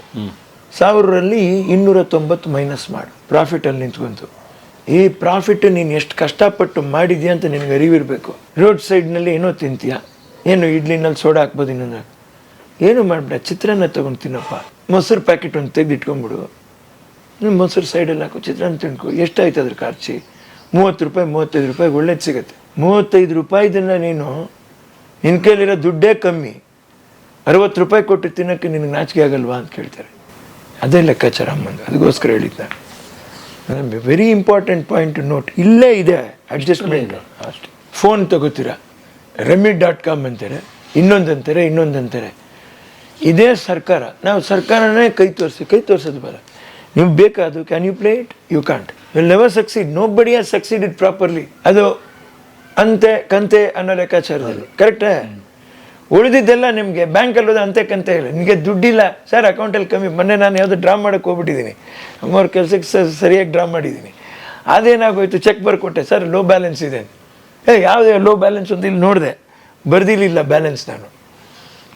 ಸಾವಿರರಲ್ಲಿ ಇನ್ನೂರ ತೊಂಬತ್ತು ಮೈನಸ್ ಮಾಡು. ಪ್ರಾಫಿಟಲ್ಲಿ ನಿಂತ್ಕೊಂತು. ಈ ಪ್ರಾಫಿಟ್ ನೀನು ಎಷ್ಟು ಕಷ್ಟಪಟ್ಟು ಮಾಡಿದ್ಯಾ ಅಂತ ನಿನಗೆ ಅರಿವಿರಬೇಕು. ರೋಡ್ ಸೈಡ್ನಲ್ಲಿ ಏನೋ ತಿಂತೀಯ? ಏನು ಇಡ್ಲಿನಲ್ಲಿ ಸೋಡಾ ಹಾಕ್ಬೋದು ಇನ್ನೊಂದು. ಏನು ಮಾಡ್ಬೇಡ, ಚಿತ್ರಾನ್ನ ತೊಗೊಂಡು ತಿನ್ನಪ್ಪ. ಮೊಸರು ಪ್ಯಾಕೆಟ್ ಒಂದು ತೆಗೆದು ನೀನು ನೀವು ಮೊಸರು ಸೈಡಲ್ಲಿ ಹಾಕು, ಚಿತ್ರಾನ್ನ ತಿನ್ಕೊ ಎಷ್ಟಾಯ್ತು ಅದ್ರ ಖರ್ಚಿ? ಮೂವತ್ತು ರೂಪಾಯಿ, ಮೂವತ್ತೈದು ರೂಪಾಯಿ, ಒಳ್ಳೇದು ಸಿಗುತ್ತೆ. ಮೂವತ್ತೈದು ರೂಪಾಯಿದನ್ನು ನೀನು ನಿನ್ನ ಕೈಲಿರೋ ದುಡ್ಡೇ ಕಮ್ಮಿ. ಅರವತ್ತು ರೂಪಾಯಿ ಕೊಟ್ಟು ತಿನ್ನೋಕ್ಕೆ ನಿನಗೆ ನಾಚಿಕೆ ಆಗಲ್ವಾ ಅಂತ ಕೇಳ್ತಾರೆ. ಅದೇ ಲೆಕ್ಕಾಚಾರ ಅಮ್ಮಂದು ಅದಕ್ಕೋಸ್ಕರ ಹೇಳಿದ್ದೆ ವೆರಿ ಇಂಪಾರ್ಟೆಂಟ್ ಪಾಯಿಂಟ್ ನೋಟ್ ಇಲ್ಲೇ ಇದೆ ಅಡ್ಜಸ್ಟ್ಮೆಂಟ್ ಅಷ್ಟೇ. ಫೋನ್ ತಗೋತೀರಾ? ರೆಮಿ ಡಾಟ್ ಕಾಮ್ ಅಂತಾರೆ ಇನ್ನೊಂದಂತಾರೆ ಇನ್ನೊಂದಂತಾರೆ ಇದೇ ಸರ್ಕಾರ ನಾವು ಸರ್ಕಾರನೇ ಕೈ ತೋರಿಸಿ ಕೈ ತೋರಿಸೋದು ಬರ ನೀವು ಬೇಕಾದು can you play it you can't will never succeed nobody as it properly ಅದು ಅಂತೆ ಕಂತೆ ಅನ್ನೋ ಲೆಕ್ಕಾಚಾರದಲ್ಲಿ. ಕರೆಕ್ಟೇ ಉಳಿದಿದ್ದೆಲ್ಲ ನಿಮಗೆ ಬ್ಯಾಂಕಲ್ಲಿ ಹೋದ ಅಂತೆ ಕಂತೆ ಇಲ್ಲ ನಿಮಗೆ ದುಡ್ಡಿಲ್ಲ. ಸರ್ ಅಕೌಂಟಲ್ಲಿ ಕಮ್ಮಿ. ಮೊನ್ನೆ ನಾನು ಯಾವುದೋ ಡ್ರಾ ಮಾಡೋಕ್ಕೆ ಹೋಗ್ಬಿಟ್ಟಿದ್ದೀನಿ. ಅಮ್ಮವ್ರ ಕೆಲಸಕ್ಕೆ ಸರ್ ಸರಿಯಾಗಿ ಡ್ರಾ ಮಾಡಿದ್ದೀನಿ. ಅದೇನಾಗೋಯ್ತು? ಚೆಕ್ ಬರ್ಕೊಟ್ಟೆ. ಸರ್ ಲೋ ಬ್ಯಾಲೆನ್ಸ್ ಇದೆ. ಏ, ಯಾವುದೇ ಲೋ ಬ್ಯಾಲೆನ್ಸ್ ಅಂತ ಇಲ್ಲಿ ನೋಡಿದೆ. ಬರ್ದಿಲಿಲ್ಲ ಬ್ಯಾಲೆನ್ಸ್ ನಾನು.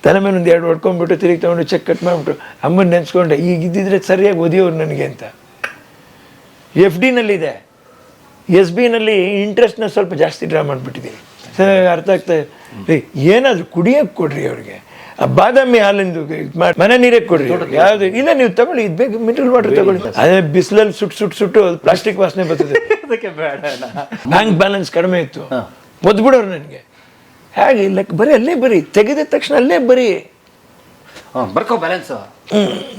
ತಲೆ ಮೇಲೆ ಒಂದು ಎರಡು ಹೊಡ್ಕೊಂಡ್ಬಿಟ್ಟು ತಿರುಗಿ ತೊಗೊಂಡು ಚೆಕ್ ಕಟ್ ಮಾಡಿಬಿಟ್ಟು ಅಮ್ಮನ ನೆನೆಸ್ಕೊಂಡೆ. ಈಗ ಇದ್ದಿದ್ರೆ ಸರಿಯಾಗಿ ಓದಿಯೋರು ನನಗೆ ಅಂತ. ಎಫ್ ಡಿನಲ್ಲಿದೆ ಎಸ್ ಬಿನಲ್ಲಿ ಇಂಟ್ರೆಸ್ಟ್ನ ಸ್ವಲ್ಪ ಜಾಸ್ತಿ ಡ್ರಾ ಮಾಡಿಬಿಟ್ಟಿದ್ದೀನಿ. ಸರ್, ಅರ್ಥ ಆಗ್ತಾ ಏನಾದರೂ ಕುಡಿಯೋಕ್ಕೆ ಕೊಡ್ರಿ ಅವ್ರಿಗೆ. ಆ ಬಾದಾಮಿ ಹಾಲಿಂದು ಮನೆ ನೀರೇ ಕೊಡ್ರಿ. ಯಾವ್ದು ಇಲ್ಲ ನೀವು ತಗೊಳ್ಳಿ ಇದು ಬೇಕು ಮಿನರಲ್ ವಾಟರ್ ತಗೊಳ್ಳಿ. ಅದೇ ಬಿಸಿಲಲ್ಲಿ ಸುಟ್ಟು ಸುಟ್ಟು ಸುಟ್ಟು ಪ್ಲಾಸ್ಟಿಕ್ ವಾಸನೆ ಬರ್ತದೆ. ಅದಕ್ಕೆ ಬೇಡ ಬ್ಯಾಂಕ್ ಬ್ಯಾಲೆನ್ಸ್ ಕಡಿಮೆ ಇತ್ತು. ಒದ್ಬಿಡೋರು ನನಗೆ. ಹೇಗೆ ಇಲ್ಲ ಬರೀ ಅಲ್ಲೇ ಬರೀ ತೆಗೆದ ತಕ್ಷಣ ಅಲ್ಲೇ ಬರೀ. ಬರ್ಕೋ ಬ್ಯಾಲೆನ್ಸ್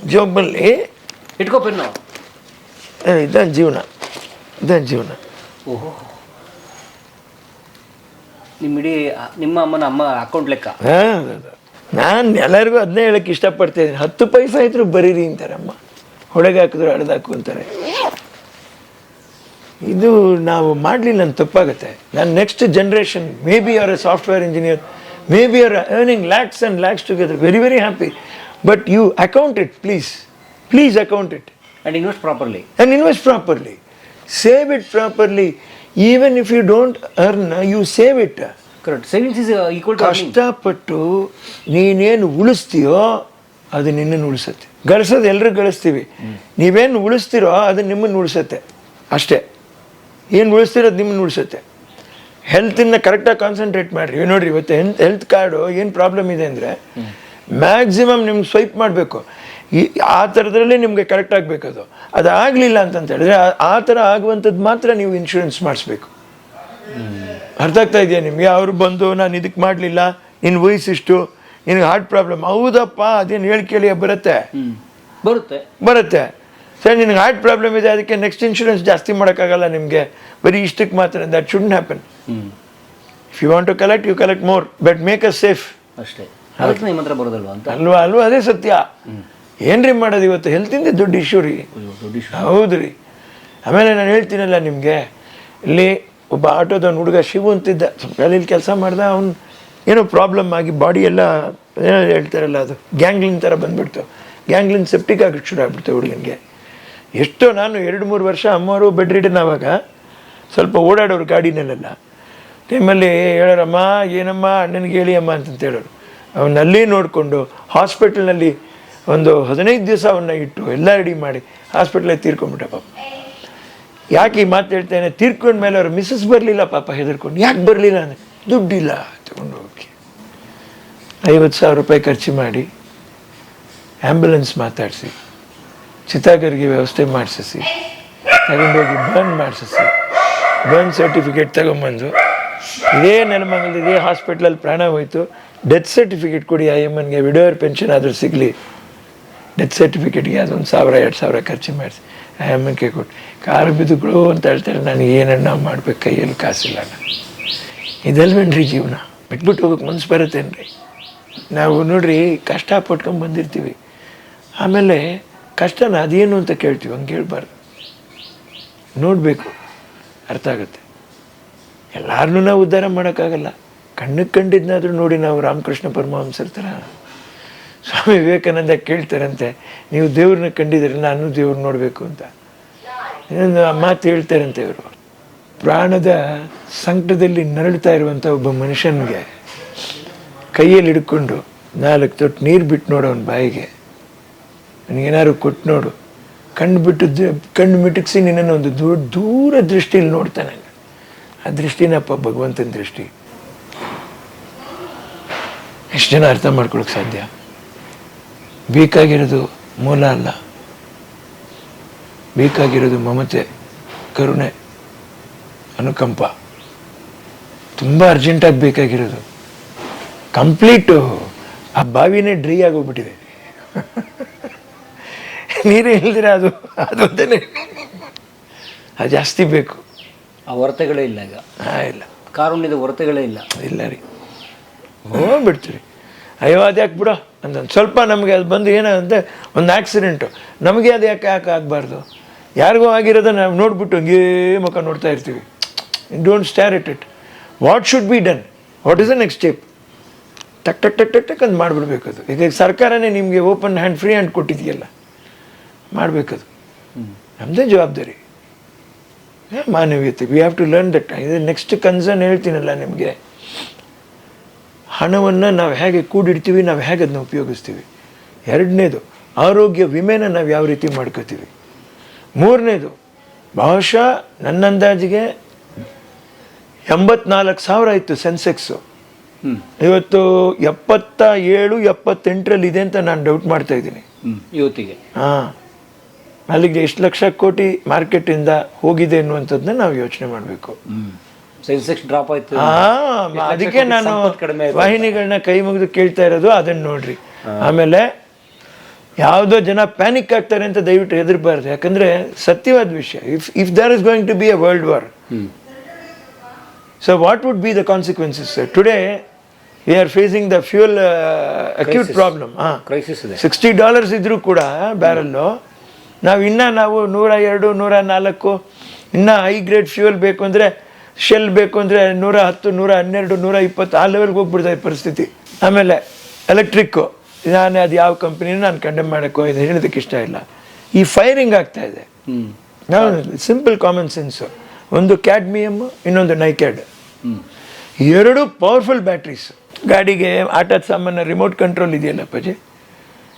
ಜಾಬಲ್ಲಿ ಇಟ್ಕೋ ಪೆನ್ನು. ಇದನ್ ಜೀವನ. ಇದ ಜೀವನ. ಓಹೋ. ನಿಮ್ಮ ಇಡೀ ನಿಮ್ಮ ಅಮ್ಮನ ಅಮ್ಮ ಅಕೌಂಟ್ ಲೆಕ್ಕ. ನಾನು ಎಲ್ಲರಿಗೂ ಅದನ್ನೇ ಹೇಳಕ್ಕೆ ಇಷ್ಟಪಡ್ತಾ ಇದ್ದೀನಿ ಹತ್ತು ಪೈಸ ಇದ್ರು ಬರೀರಿ ಅಂತಾರೆ ಅಮ್ಮ ಹೊಳೆಗೆ ಹಾಕಿದ್ರು ಹಡ್ದಾಕು ಅಂತಾರೆ ಇದು ನಾವು ಮಾಡಲಿಲ್ಲ ನನ್ನ ತಪ್ಪಾಗುತ್ತೆ. ನಾನು next generation maybe our a software engineer maybe our earning lakhs and lakhs together very very happy but you account it please please account it and invest properly and invest properly save it properly. Even if you don't earn you save it correct savings is equal to ಕಷ್ಟಪಟ್ಟು ನೀನೇನು ಉಳಿಸ್ತೀಯೋ ಅದು ನಿನ್ನನ್ನು ಉಳಿಸುತ್ತೆ. ಗಳಿಸೋದು ಎಲ್ಲರೂ ಗಳಿಸ್ತೀವಿ. ನೀವೇನು ಉಳಿಸ್ತೀರೋ ಅದು ನಿಮ್ಮನ್ನು ಉಳಿಸುತ್ತೆ. ಅಷ್ಟೇ. ಏನು ಉಳಿಸ್ತಿರೋದು ನಿಮ್ಮನ್ನು ಉಳಿಸುತ್ತೆ. ಹೆಲ್ತಿಂದ ಕರೆಕ್ಟಾಗಿ ಕಾನ್ಸಂಟ್ರೇಟ್ ಮಾಡಿರಿ. ನೋಡಿರಿ ಇವತ್ತು ಹೆಲ್ತ್ ಹೆಲ್ತ್ ಕಾರ್ಡು ಏನು ಪ್ರಾಬ್ಲಮ್ ಇದೆ ಅಂದರೆ ಮ್ಯಾಕ್ಸಿಮಮ್ ನಿಮ್ಗೆ ಸ್ವೈಪ್ ಮಾಡಬೇಕು. ಈ ಆ ಥರದ್ರಲ್ಲಿ ನಿಮಗೆ ಕರೆಕ್ಟ್ ಆಗಬೇಕದು. ಅದು ಆಗಲಿಲ್ಲ ಅಂತಂತ ಹೇಳಿದ್ರೆ ಆ- ಥರ ಆಗುವಂಥದ್ದು ಮಾತ್ರ ನೀವು ಇನ್ಶೂರೆನ್ಸ್ ಮಾಡಿಸ್ಬೇಕು. ಅರ್ಥ ಆಗ್ತಾ ಇದೆಯಾ ನಿಮಗೆ? ಅವರು ಬಂದು ನಾನು ಇದಕ್ಕೆ ಮಾಡಲಿಲ್ಲ ನಿನ್ನ ವಯಸ್ಸಿಷ್ಟು ನಿನಗೆ ಹಾರ್ಟ್ ಪ್ರಾಬ್ಲಮ್ ಹೌದಪ್ಪ ಅದೇನು ಹೇಳಿ ಕೇಳಿ ಬರುತ್ತೆ. ಬರುತ್ತೆ. ಬರುತ್ತೆ. ಸರ್ ನಿನಗೆ ಹಾರ್ಟ್ ಪ್ರಾಬ್ಲಮ್ ಇದೆ ಅದಕ್ಕೆ ನೆಕ್ಸ್ಟ್ ಇನ್ಶೂರೆನ್ಸ್ ಜಾಸ್ತಿ ಮಾಡೋಕ್ಕಾಗಲ್ಲ ನಿಮಗೆ. ಬರೀ ಇಷ್ಟಕ್ಕೆ ಮಾತ್ರ that should happen if you want to collect you collect more but make a safe ಅಷ್ಟೇ. ಅದಕ್ಕೆ ನಿಮ್ಮ ಹತ್ರ ಬರೋದಲ್ವಾ ಅಂತ? ಅಲ್ವಾ? ಅಲ್ವಾ? ಅದೇ ಸತ್ಯ. ಏನ್ರಿ ಮಾಡೋದು ಇವತ್ತು? ಹೆಲ್ತಿಂದ ದೊಡ್ಡ ಇಶ್ಯೂ ರೀ. ಹೌದು ರೀ. ಆಮೇಲೆ ನಾನು ಹೇಳ್ತೀನಲ್ಲ ನಿಮಗೆ ಇಲ್ಲಿ ಒಬ್ಬ ಆಟೋದವ್ನು ಹುಡುಗ ಶಿವು ಅಂತಿದ್ದ. ಸ್ವಲ್ಪ ಅಲ್ಲಿ ಕೆಲಸ ಮಾಡ್ದೆ ಅವ್ನು ಏನೋ ಪ್ರಾಬ್ಲಮ್ ಆಗಿ ಬಾಡಿ ಎಲ್ಲ ಏನೋ ಹೇಳ್ತಾರಲ್ಲ ಅದು ಗ್ಯಾಂಗ್ಲಿನ್ ಥರ ಬಂದ್ಬಿಡ್ತು. ಗ್ಯಾಂಗ್ಲಿನ್ ಸೆಪ್ಟಿಕ್ ಆಗಿ ಶುರು ಆಗ್ಬಿಡ್ತು ಹುಡುಗನಿಗೆ. ಎಷ್ಟೋ ನಾನು ಎರಡು ಮೂರು ವರ್ಷ ಅಮ್ಮವರು ಬೆಡ್ ರಿಡನ್ ಆವಾಗ ಸ್ವಲ್ಪ ಓಡಾಡೋರು ಗಾಡಿನಲ್ಲೆಲ್ಲ. ಟೈಮಲ್ಲಿ ಹೇಳೋರಮ್ಮ ಏನಮ್ಮ ಅಣ್ಣನಿಗೆ ಹೇಳಿ ಅಮ್ಮ ಅಂತಂತ ಹೇಳೋರು ಅವನಲ್ಲಿ ನೋಡಿಕೊಂಡು ಹಾಸ್ಪಿಟಲ್ನಲ್ಲಿ ಒಂದು ಹದಿನೈದು ದಿವಸ ಅವನ್ನ ಇಟ್ಟು ಎಲ್ಲ ರೆಡಿ ಮಾಡಿ ಹಾಸ್ಪಿಟ್ಲಲ್ಲಿ ತೀರ್ಕೊಂಡ್ಬಿಟ್ಟ ಪಾಪ. ಯಾಕೆ ಈ ಮಾತು ಹೇಳ್ತೇನೆ ತೀರ್ಕೊಂಡ ಮೇಲೆ ಅವ್ರು ಮಿಸ್ಸಸ್ ಬರಲಿಲ್ಲ ಪಾಪ, ಹೆದರ್ಕೊಂಡು. ಯಾಕೆ ಬರಲಿಲ್ಲ ಅಂದರೆ? ದುಡ್ಡಿಲ್ಲ, ತಗೊಂಡು ಹೋಗಿ ಐವತ್ತು ಸಾವಿರ ರೂಪಾಯಿ ಖರ್ಚು ಮಾಡಿ ಆ್ಯಂಬುಲೆನ್ಸ್ ಮಾತಾಡಿಸಿ, ಚಿತಾಗರ್ಗೆ ವ್ಯವಸ್ಥೆ ಮಾಡಿಸಿ ತಗೊಂಡೋಗಿ ಬರ್ನ್ ಮಾಡಿಸಿ ಬರ್ನ್ ಸರ್ಟಿಫಿಕೇಟ್ ತಗೊಂಬಂದು, ಇದೇ ನೆಲಮಂಗಲ ಇದೇ ಹಾಸ್ಪಿಟ್ಲಲ್ಲಿ ಪ್ರಾಣ ಹೋಯಿತು. ಡೆತ್ ಸರ್ಟಿಫಿಕೇಟ್ ಕೊಡಿ ಐ ಎಂ ಎನ್ಗೆ ವಿಡೋಯರ್ ಪೆನ್ಷನ್ ಆದರೂ ಸಿಗಲಿ. ಡೆತ್ ಸರ್ಟಿಫಿಕೇಟ್ಗೆ ಅದೊಂದು ಸಾವಿರ, ಎರಡು ಸಾವಿರ ಖರ್ಚು ಮಾಡಿಸಿ. ಎನ್ಗೆ ಕೊಟ್ಟು. ಕಾರು ಬಿದ್ದುಗಳು ಅಂತ ಹೇಳ್ತಾರೆ ನನಗೆ ಏನನ್ನ ಮಾಡ್ಬೇಕು, ಕೈಯಲ್ಲಿ ಕಾಸಿಲ್ಲ ನಾನು. ಇದಲ್ವೇನ್ರಿ ಜೀವನ? ಬಿಟ್ಬಿಟ್ಟು ಹೋಗಕ್ಕೆ ಮನ್ಸು ಬರುತ್ತೇನ್ರಿ? ನಾವು ನೋಡ್ರಿ, ಕಷ್ಟ ಪಟ್ಕೊಂಡು ಬಂದಿರ್ತೀವಿ. ಆಮೇಲೆ ಕಷ್ಟನ ಅದೇನು ಅಂತ ಕೇಳ್ತೀವಿ, ಹಂಗೆ ಕೇಳಬಾರ್ದು ನೋಡಬೇಕು, ಅರ್ಥ ಆಗುತ್ತೆ. ಎಲ್ಲರನ್ನೂ ನಾವು ಉದ್ಧಾರ ಮಾಡೋಕ್ಕಾಗಲ್ಲ. ಕಣ್ಣಿಗೆ ಕಂಡಿದ್ನಾದ್ರೂ ನೋಡಿ ನಾವು ರಾಮಕೃಷ್ಣ ಪರಮಹಂಸರ ಥರ ಸ್ವಾಮಿ ವಿವೇಕಾನಂದ ಕೇಳ್ತಾರಂತೆ, ನೀವು ದೇವ್ರನ್ನ ಕಂಡಿದ್ರೆ ನಾನು ದೇವ್ರನ್ನ ನೋಡಬೇಕು ಅಂತ. ಇನ್ನೊಂದು ಮಾತು ಹೇಳ್ತಾರಂತೆ ಇವರು, ಪ್ರಾಣದ ಸಂಕಟದಲ್ಲಿ ನರಳ್ತಾ ಇರುವಂಥ ಒಬ್ಬ ಮನುಷ್ಯನಿಗೆ ಕೈಯಲ್ಲಿ ಹಿಡ್ಕೊಂಡು ನಾಲ್ಕು ತೊಟ್ಟು ನೀರು ಬಿಟ್ಟು ನೋಡು ಅವನ ಬಾಯಿಗೆ. ನನಗೇನಾದ್ರು ಕೊಟ್ಟು ನೋಡು. ಕಣ್ಣು ಬಿಟ್ಟು ಕಣ್ಣು ಮಿಟುಕಿಸಿ ನಿನ್ನನ್ನು ಒಂದು ದೂರ ದೂರ ದೃಷ್ಟಿಯಲ್ಲಿ ನೋಡ್ತಾನೆ ಆ ದೃಷ್ಟಿನಪ್ಪ ಭಗವಂತನ ದೃಷ್ಟಿ. ಎಷ್ಟು ಜನ ಅರ್ಥ ಮಾಡ್ಕೊಳಕ್ಕೆ ಸಾಧ್ಯ? ಬೇಕಾಗಿರೋದು ಮೂಲ ಅಲ್ಲ. ಬೇಕಾಗಿರೋದು ಮಮತೆ ಕರುಣೆ ಅನುಕಂಪ. ತುಂಬ ಅರ್ಜೆಂಟಾಗಿ ಬೇಕಾಗಿರೋದು. ಕಂಪ್ಲೀಟು ಆ ಬಾವಿನೇ ಡ್ರೈ ಆಗೋಗ್ಬಿಟ್ಟಿದೆ. ನೀರೇ ಇಲ್ದಿರ ಅದು ಅದು ಆ ಅದು ಜಾಸ್ತಿ ಬೇಕು. ಆ ಹೊರತೆಗಳೇ ಇಲ್ಲ ಈಗ. ಹಾಂ ಇಲ್ಲ. ಕಾರುಣ್ಯದ ಹೊರತೆಗಳೇ ಇಲ್ಲ. ಇಲ್ಲ ರೀ. ಹೋಗ್ಬಿಡ್ತೀರಿ. ಅಯ್ಯೋ, ಅದು ಯಾಕೆ ಬಿಡೋ? ಅಂತಂದು ಸ್ವಲ್ಪ ನಮಗೆ ಅದು ಬಂದು ಏನಂತೆ ಒಂದು ಆಕ್ಸಿಡೆಂಟು ನಮಗೆ ಅದು ಯಾಕೆ ಯಾಕೆ ಆಗಬಾರ್ದು? ಯಾರಿಗೂ ಆಗಿರೋದು ನಾವು ನೋಡ್ಬಿಟ್ಟು ಹಂಗೇ ಮುಖ ನೋಡ್ತಾ ಇರ್ತೀವಿ. Don't stare it it what should be done what is the next step ಟಕ್ ಟಕ್ ಟಕ್ ಟಕ್ ಟಕ್, ಅಂತ ಮಾಡಿಬಿಡ್ಬೇಕು ಅದು. ಈಗ ಸರ್ಕಾರನೇ ನಿಮಗೆ ಓಪನ್ ಹ್ಯಾಂಡ್ ಫ್ರೀ ಹ್ಯಾಂಡ್ ಕೊಟ್ಟಿದೆಯಲ್ಲ? ಮಾಡಬೇಕದು ನಮ್ಮದೇ ಜವಾಬ್ದಾರಿ. ಮಾನವೀಯತೆ. We have to learn that ಇದು ನೆಕ್ಸ್ಟ್ ಕನ್ಸರ್ನ್ ಹೇಳ್ತೀನಲ್ಲ ನಿಮಗೆ. ಹಣವನ್ನು ನಾವು ಹೇಗೆ ಕೂಡಿಡ್ತೀವಿ ನಾವು ಹೇಗೆ ಅದನ್ನ ಉಪಯೋಗಿಸ್ತೀವಿ? ಎರಡನೇದು ಆರೋಗ್ಯ ವಿಮೆನ ನಾವು ಯಾವ ರೀತಿ ಮಾಡ್ಕೋತೀವಿ? ಮೂರನೇದು ಬಹುಶಃ ನನ್ನ ಅಂದಾಜಿಗೆ ಎಂಬತ್ನಾಲ್ಕು ಸಾವಿರ ಇತ್ತು ಸೆನ್ಸೆಕ್ಸು. ಇವತ್ತು ಎಪ್ಪತ್ತ ಏಳು ಎಪ್ಪತ್ತೆಂಟರಲ್ಲಿ ಇದೆ ಅಂತ ನಾನು ಡೌಟ್ ಮಾಡ್ತಾ ಇದ್ದೀನಿ. ಇವತ್ತಿಗೆ. ಹಾಂ. ಅಲ್ಲಿಗೆ ಎಷ್ಟು ಲಕ್ಷ ಕೋಟಿ ಮಾರ್ಕೆಟಿಂದ ಹೋಗಿದೆ ಅನ್ನುವಂಥದ್ದನ್ನ ನಾವು ಯೋಚನೆ ಮಾಡಬೇಕು. ಹ್ಮ್ ಸೆನ್ಸೆಕ್ಸ್ ಡ್ರಾಪ್ ಆಯ್ತು. ಅದಕ್ಕೆ ನಾನು ಕಡಿಮೆ ವಾಹಿನಿಗಳನ್ನ ಕೈ ಮುಗಿದು ಕೇಳ್ತಾ ಇರೋದು ಅದನ್ನ ನೋಡ್ರಿ. ಆಮೇಲೆ ಯಾವುದೋ ಜನ ಪ್ಯಾನಿಕ್ ಆಗ್ತಾರೆ ಅಂತ ದಯವಿಟ್ಟು ಹೆದರ್ಬಾರ್ದು. ಯಾಕಂದ್ರೆ ಸತ್ಯವಾದ ವಿಷಯ. If if there is going to be a world war so what would be the consequences today we are facing the fuel acute problem sixty dollars ಇದ್ರೂ ಕೂಡ ಬ್ಯಾರಲ್ಲು ನಾವು ಇನ್ನೂ ನಾವು ನೂರ ಎರಡು ನೂರ ನಾಲ್ಕು ಇನ್ನೂ ಹೈ ಗ್ರೇಡ್ ಫ್ಯೂಯಲ್ ಬೇಕು ಅಂದರೆ ಶೆಲ್ ಬೇಕು ಅಂದರೆ ನೂರ ಹತ್ತು ನೂರ ಹನ್ನೆರಡು ನೂರ ಇಪ್ಪತ್ತು ಆ ಲೆವೆಲ್ಗೆ ಹೋಗ್ಬಿಡ್ತಾ ಈ ಪರಿಸ್ಥಿತಿ. ಆಮೇಲೆ ಎಲೆಕ್ಟ್ರಿಕ್ಕು ನಾನು ಅದು ಯಾವ ಕಂಪ್ನಿನೂ ನಾನು ಕಂಡೆಮ್ ಮಾಡೋಕ್ಕೋ ಇದು ಹೇಳೋದಕ್ಕೆ ಇಷ್ಟ ಇಲ್ಲ. ಈ ಫೈರಿಂಗ್ ಆಗ್ತಾ ಇದೆ. ನಾವು ಸಿಂಪಲ್ ಕಾಮನ್ ಸೆನ್ಸು ಒಂದು ಕ್ಯಾಡ್ಮಿಯಮ್ ಇನ್ನೊಂದು ನೈಕ್ಯಾಡ್ ಎರಡು ಪವರ್ಫುಲ್ ಬ್ಯಾಟ್ರೀಸ್ ಗಾಡಿಗೆ ಆಟದ ಸಾಮಾನು ರಿಮೋಟ್ ಕಂಟ್ರೋಲ್ ಇದೆಯಲ್ಲ ಅಪ್ಪಾಜಿ?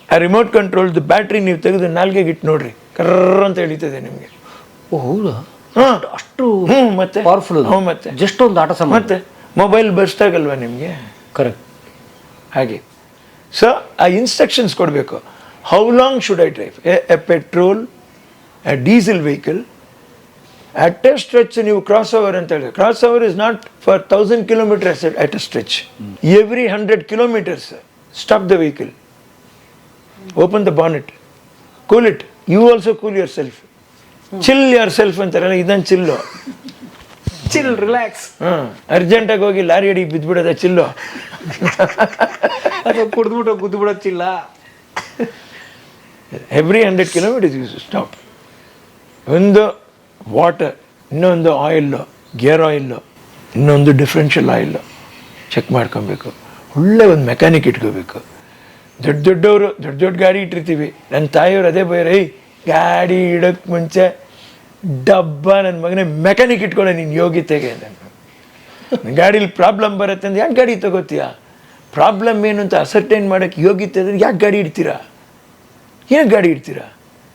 ಆ ರಿಮೋಟ್ ಕಂಟ್ರೋಲ್ದು ಬ್ಯಾಟ್ರಿ ನೀವು ತೆಗೆದು ನಾಲ್ಗೆಗೆ ಇಟ್ಟು ನೋಡ್ರಿ. ಕರ್ರ ಅಂತ ಎಳಿತದೆ ನಿಮಗೆ. ಓ ಹೌದಾ? ಅಷ್ಟು ಹ್ಞೂ ಮತ್ತೆ. ಪವರ್ಫುಲ್ ಹ್ಞೂ ಮತ್ತೆ. ಜಸ್ಟ್ ಒಂದು ಆಟ ಸಮ ಮತ್ತೆ ಮೊಬೈಲ್ ಬರ್ಸ್ಟ್ ಆಗಲ್ವಾ ನಿಮಗೆ? ಕರೆಕ್ಟ್ ಹಾಗೆ. ಸೊ ಆ ಇನ್ಸ್ಟ್ರಕ್ಷನ್ಸ್ ಕೊಡಬೇಕು. How long should I drive a petrol a diesel vehicle at a stretch ನೀವು ಕ್ರಾಸ್ ಓವರ್ ಅಂತ ಹೇಳಿದ್ರೆ cross over is not for thousand kilometres at a stretch every hundred kilometres stop the vehicle open the bonnet cool it you also cool yourself chill yourself ಅಂತಾರಲ್ಲ ಇದನ್ನು ಚಿಲ್ಲು chill relax ಹಾಂ ಅರ್ಜೆಂಟಾಗಿ ಹೋಗಿ lorry ಅಡಿ ಬಿದ್ದುಬಿಡೋದ ಚಿಲ್ಲು ಅದು ಕುಡಿದ್ಬಿಟ್ಟು ಗುದ್ದು ಬಿಡೋಚ್ಚಿಲ್ಲ ಎವ್ರಿ ಹಂಡ್ರೆಡ್ ಕಿಲೋಮೀಟರ್ಸ್ ಸ್ಟಾಪ್ ಒಂದು ವಾಟರ್ ಇನ್ನೊಂದು ಆಯಿಲ್ಲು ಗೇರ್ ಆಯಿಲ್ಲು ಇನ್ನೊಂದು ಡಿಫ್ರೆನ್ಷಿಯಲ್ ಆಯಿಲ್ಲು ಚೆಕ್ ಮಾಡ್ಕೊಬೇಕು. ಒಳ್ಳೆ ಒಂದು ಮೆಕ್ಯಾನಿಕ್ ಇಟ್ಕೋಬೇಕು. ದೊಡ್ಡ ದೊಡ್ಡವರು ದೊಡ್ಡ ದೊಡ್ಡ ಗಾಡಿ ಇಟ್ಟಿರ್ತೀವಿ. ನನ್ನ ತಾಯಿಯವರು ಅದೇ ಬೈರ ಏಯ್ ಗಾಡಿ ಇಡೋಕ್ಕೆ ಮುಂಚೆ ಡಬ್ಬ ನನ್ನ ಮಗನೇ ಮೆಕ್ಯಾನಿಕ್ ಇಟ್ಕೊಳ್ಳೆ ನೀನು ಯೋಗ್ಯತೆಗೆ ಗಾಡೀಲಿ ಪ್ರಾಬ್ಲಮ್ ಬರುತ್ತೆ ಅಂದ್ರೆ ಯಾಕೆ ಗಾಡಿ ತಗೋತೀಯ? ಪ್ರಾಬ್ಲಮ್ ಏನು ಅಂತ ಅಸರ್ಟೈನ್ ಮಾಡೋಕ್ಕೆ ಯೋಗ್ಯತೆ ಅಂದರೆ ಯಾಕೆ ಗಾಡಿ ಇಡ್ತೀರಾ? ಏನು ಗಾಡಿ ಇಡ್ತೀರಾ?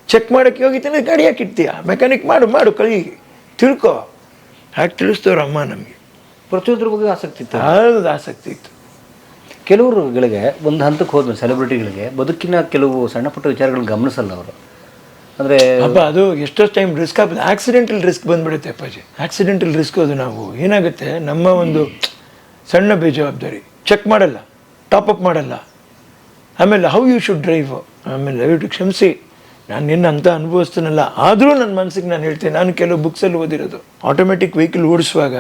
ಚೆಕ್ ಮಾಡೋಕ್ಕೆ ಯೋಗ್ಯತೆ ಅಂದರೆ ಗಾಡಿ ಯಾಕೆ ಇಡ್ತೀಯ? ಮೆಕ್ಯಾನಿಕ್ ಮಾಡು ಮಾಡು ಕಲಿ ತಿಳ್ಕೊ. ಹಾಗೆ ತಿಳಿಸ್ತವ್ರ ಅಮ್ಮ ನಮಗೆ. ಪ್ರತಿಯೊಂದ್ರ ಬಗ್ಗೆ ಆಸಕ್ತಿ ಇತ್ತು. ಹೌದು ಆಸಕ್ತಿ ಇತ್ತು. ಕೆಲವರುಗಳಿಗೆ ಒಂದು ಹಂತಕ್ಕೆ ಹೋದ್ಮೇಲೆ ಸೆಲೆಬ್ರಿಟಿಗಳಿಗೆ ಬದುಕಿನ ಕೆಲವು ಸಣ್ಣ ಪುಟ್ಟ ವಿಚಾರಗಳನ್ನ ಗಮನಿಸಲ್ಲ ಅವರು. ಅಂದರೆ ಅಪ್ಪ ಅದು ಎಷ್ಟೋ ಟೈಮ್ ರಿಸ್ಕ್ ಆಗ್ತದೆ ಆಕ್ಸಿಡೆಂಟಲ್ ರಿಸ್ಕ್ ಬಂದ್ಬಿಡುತ್ತೆ ಅಪ್ಪಾಜಿ. ಆಕ್ಸಿಡೆಂಟಲ್ ರಿಸ್ಕ್ ಅದು ನಾವು. ಏನಾಗುತ್ತೆ? ನಮ್ಮ ಒಂದು ಸಣ್ಣ ಬೇಜವಾಬ್ದಾರಿ. ಚೆಕ್ ಮಾಡಲ್ಲ. ಟಾಪ್ ಅಪ್ ಮಾಡಲ್ಲ. ಆಮೇಲೆ ಹೌ ಯು ಶುಡ್ ಡ್ರೈವ್ ಆಮೇಲೆ ದಯವಿಟ್ಟು ಕ್ಷಮಿಸಿ. ನಾನು ನಿನ್ನ ಅಂತ ಅನುಭವಿಸ್ತೀನಲ್ಲ. ಆದರೂ ನನ್ನ ಮನಸ್ಸಿಗೆ ನಾನು ಹೇಳ್ತೇನೆ. ನಾನು ಕೆಲವು ಬುಕ್ಸಲ್ಲಿ ಓದಿರೋದು. ಆಟೋಮೆಟಿಕ್ ವೆಹಿಕಲ್ ಓಡಿಸುವಾಗ